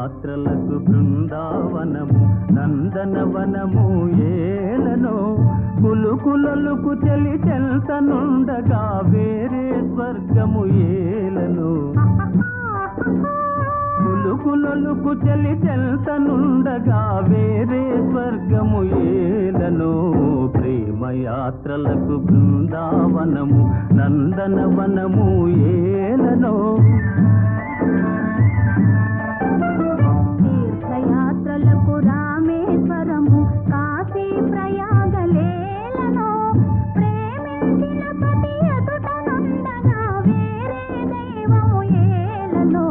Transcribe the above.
పాత్రలకు బృందావనము నందనవనము ఏలనో కులుకులలుకు చెలి చెల్తనుండగా వేరే స్వర్గము ఏలను. కులుకులలుకు చెలి చెల్తనుండగా వేరే స్వర్గము ఏలను. ప్రేమ యాత్రలకు బృందావనము నందనవనము ఏలను. దైవము